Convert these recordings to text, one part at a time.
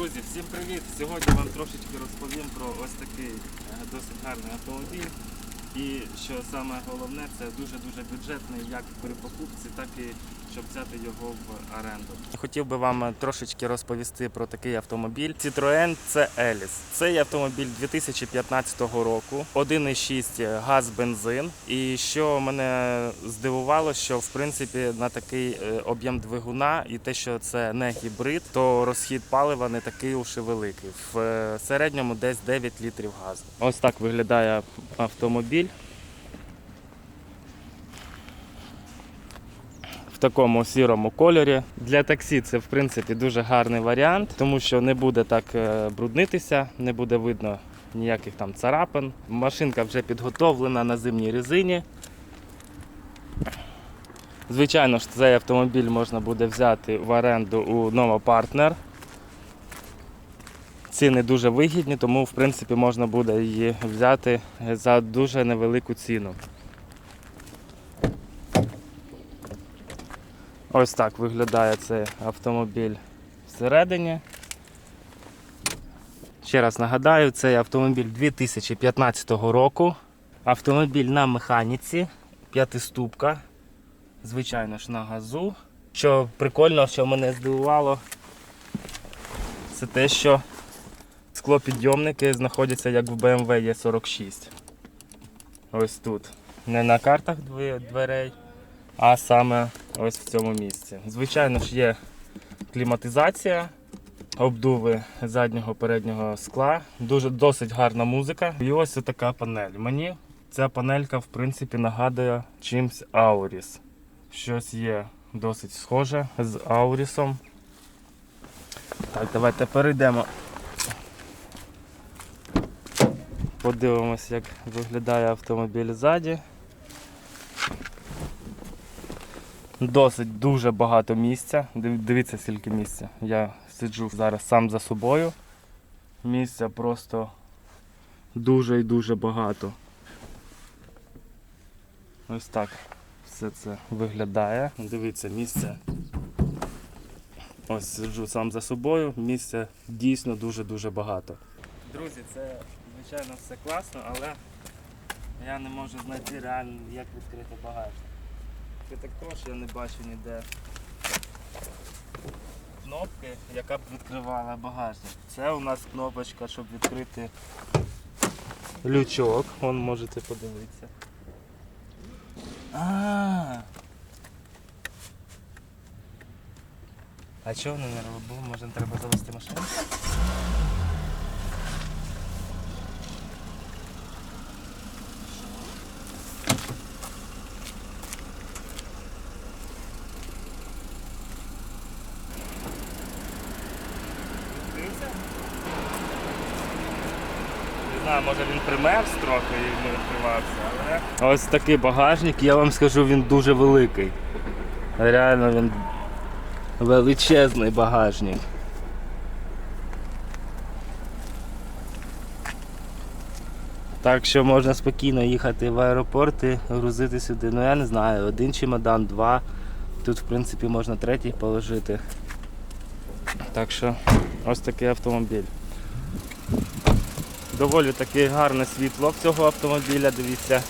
Друзі, всім привіт! Сьогодні вам трошечки розповім про ось такий е, досить гарний автомобіль. І що саме головне, це дуже-дуже бюджетний як при покупці, так і щоб взяти його в оренду. Хотів би вам трошечки розповісти про такий автомобіль. Citroen C-Ellis. Цей автомобіль 2015 року, 1,6 газ бензин. І що мене здивувало, що в принципі на такий е, об'єм двигуна і те, що це не гібрид, то розхід палива не такий уж і великий. В е, середньому десь 9 літрів газу. Ось так виглядає автомобіль. Такому сірому кольорі. Для таксі це в принципі дуже гарний варіант, тому що не буде так е, бруднитися, не буде видно ніяких там царапин. Машинка вже підготовлена на зимній резині. Звичайно ж, цей автомобіль можна буде взяти в оренду у Partner. Ціни дуже вигідні, тому в принципі можна буде її взяти за дуже невелику ціну. Ось так виглядає цей автомобіль всередині. Ще раз нагадаю, цей автомобіль 2015 року. Автомобіль на механіці, п'ятиступка, звичайно ж на газу. Що прикольно, що мене здивувало, це те, що склопідйомники знаходяться як в BMW E46. Ось тут. Не на картах дверей, а саме ось в цьому місці. Звичайно ж є кліматизація, обдуви заднього переднього скла, дуже досить гарна музика. І ось така панель. Мені ця панелька в принципі нагадує чимсь Ауріс. Щось є досить схоже з Аурісом. Так, давайте перейдемо. Подивимось, як виглядає автомобіль ззаді. Досить дуже багато місця. Дивіться, скільки місця. Я сиджу зараз сам за собою. Місця просто дуже і дуже багато. Ось так все це виглядає. Дивіться, місце. Ось сиджу сам за собою. Місця дійсно дуже-дуже багато. Друзі, це звичайно все класно, але я не можу знайти реально, як відкрити багажник. Це також я не бачу ніде кнопки, яка б відкривала багажник. Це у нас кнопочка, щоб відкрити лючок. Вон можете подивитися. А. А чого вони не робили? Може треба завести машину? Знаю, може він примерз трохи і не відкривався, але. Ось такий багажник, я вам скажу, він дуже великий. Реально він величезний багажник. Так що можна спокійно їхати в аеропорт і грузити сюди. Ну я не знаю, один чемодан, два. Тут в принципі можна третій положити. Так що ось такий автомобіль. Доволі таке гарне світло в цього автомобіля, дивіться.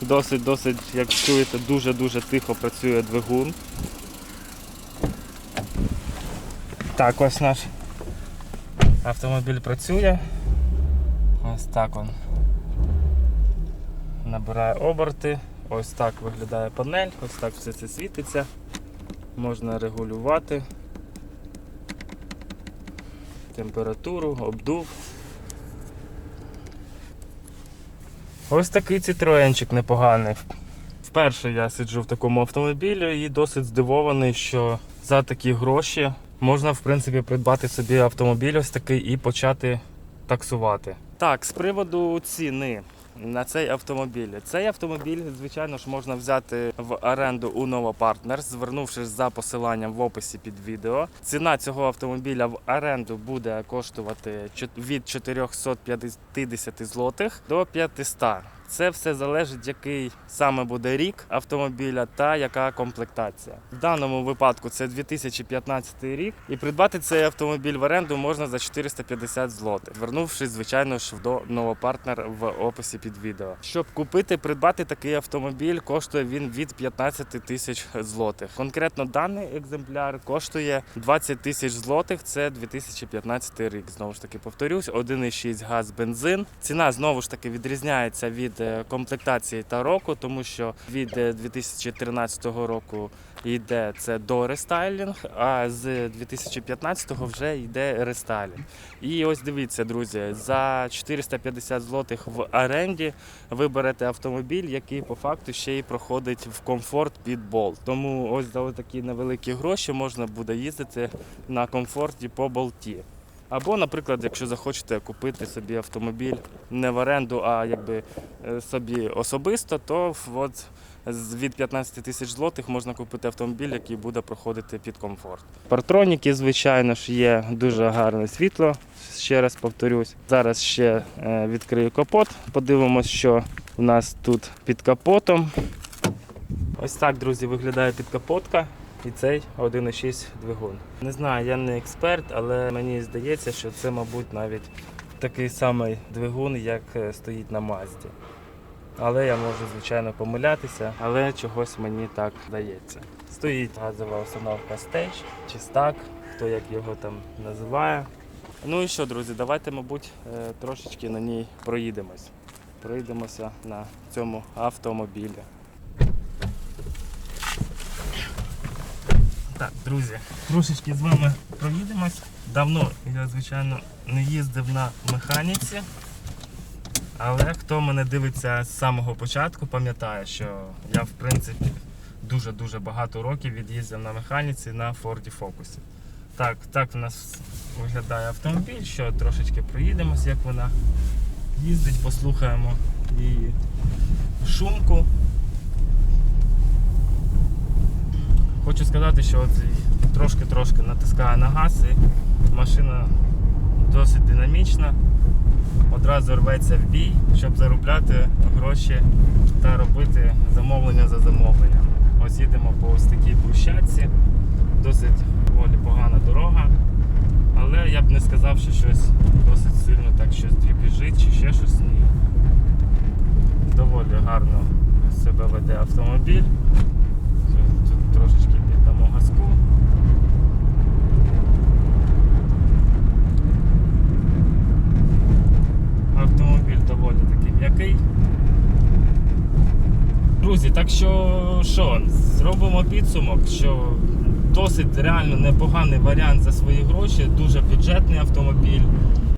Досить, досить, як чуєте, дуже-дуже тихо працює двигун. Так, ось наш автомобіль працює. Ось так він набирає оберти. Ось так виглядає панель, ось так все це світиться. Можна регулювати температуру, обдув. Ось такий цитроенчик непоганий. Вперше я сиджу в такому автомобілі і досить здивований, що за такі гроші можна в принципі придбати собі автомобіль ось такий і почати таксувати. Так, з приводу ціни на цей автомобіль. Цей автомобіль, звичайно ж, можна взяти в оренду у Новопартнер, звернувшись за посиланням в описі під відео. Ціна цього автомобіля в оренду буде коштувати від 450 злотих до 500. Це все залежить, який саме буде рік автомобіля та яка комплектація. В даному випадку це 2015 рік, і придбати цей автомобіль в оренду можна за 450 злотих, звернувшись, звичайно ж, до новопартнер в описі під відео. Щоб купити, придбати такий автомобіль, коштує він від 15 тисяч злотих. Конкретно даний екземпляр коштує 20 тисяч злотих. Це 2015 рік. Знову ж таки повторюсь, 1,6 газ бензин. Ціна знову ж таки відрізняється від е, комплектації та року, тому що від е, 2013 року йде це до рестайлінг, а з 2015 вже йде рестайлінг. І ось дивіться, друзі, за 450 злотих в оренді ви берете автомобіль, який по факту ще й проходить в комфорт під болт. Тому ось за такі невеликі гроші можна буде їздити на комфорті по болті. Або, наприклад, якщо захочете купити собі автомобіль не в оренду, а якби е, собі особисто, то от від 15 тисяч злотих можна купити автомобіль, який буде проходити під комфорт. Партроніки, звичайно ж, є дуже гарне світло. Ще раз повторюсь. Зараз ще е, відкрию капот. Подивимось, що у нас тут під капотом. Ось так, друзі, виглядає підкапотка і цей 1,6 двигун. Не знаю, я не експерт, але мені здається, що це, мабуть, навіть такий самий двигун, як е, стоїть на Мазді. Але я можу, звичайно, помилятися, але чогось мені так здається. Стоїть газова установка Stage чи Stack, хто як його там називає. Ну і що, друзі, давайте, мабуть, е, трошечки на ній проїдемось. Проїдемося на цьому автомобілі. Так, друзі, трошечки з вами проїдемось. Давно я, звичайно, не їздив на механіці. Але хто мене дивиться з самого початку, пам'ятає, що я, в принципі, дуже-дуже багато років від'їздив на механіці на Ford Focus. Так, так у нас виглядає автомобіль, що трошечки проїдемось, як вона їздить, послухаємо її шумку. Хочу сказати, що трошки-трошки натискаю на газ і машина досить динамічна. Одразу рветься в бій, щоб заробляти гроші та робити замовлення за замовленням. Ось їдемо по ось такій брусчатці, досить доволі погана дорога. Але я б не сказав, що щось досить сильно так щось дрібіжить чи ще щось ні. Доволі гарно себе веде автомобіль. Тут трошечки піддамо газку. Автомобіль доволі такий м'який. Друзі, так що зробимо підсумок, що досить реально непоганий варіант за свої гроші, дуже бюджетний автомобіль.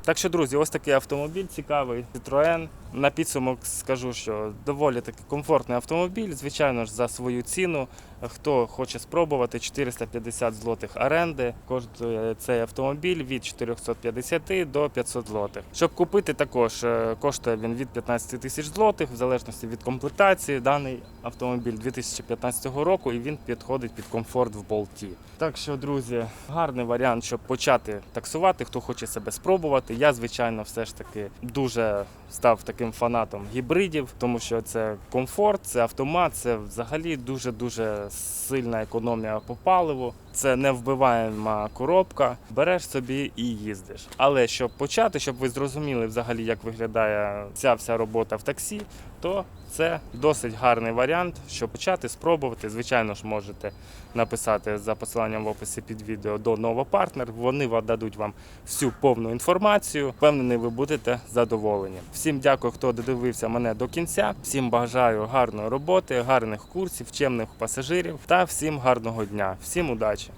Так що, друзі, ось такий автомобіль цікавий. Citroen. На підсумок скажу, що доволі таки комфортний автомобіль, звичайно ж, за свою ціну. Хто хоче спробувати 450 злотих оренди, коштує цей автомобіль від 450 до 500 злотих. Щоб купити, також е, коштує він від 15 тисяч злотих, в залежності від комплектації. Даний автомобіль 2015 року і він підходить під комфорт в болті. Так що, друзі, гарний варіант, щоб почати таксувати, хто хоче себе спробувати. Я, звичайно, все ж таки дуже став таким фанатом гібридів, тому що це комфорт, це автомат, це взагалі дуже-дуже сильна економія по паливу. Це невбиваєма коробка. Береш собі і їздиш. Але щоб почати, щоб ви зрозуміли взагалі, як виглядає ця вся робота в таксі, то це досить гарний варіант, щоб почати спробувати. Звичайно ж, можете написати за посиланням в описі під відео до новопартнер. Вони дадуть вам всю повну інформацію. Впевнений, ви будете задоволені. Всім дякую, хто додивився мене до кінця. Всім бажаю гарної роботи, гарних курсів, чемних пасажирів та всім гарного дня. Всім удачі!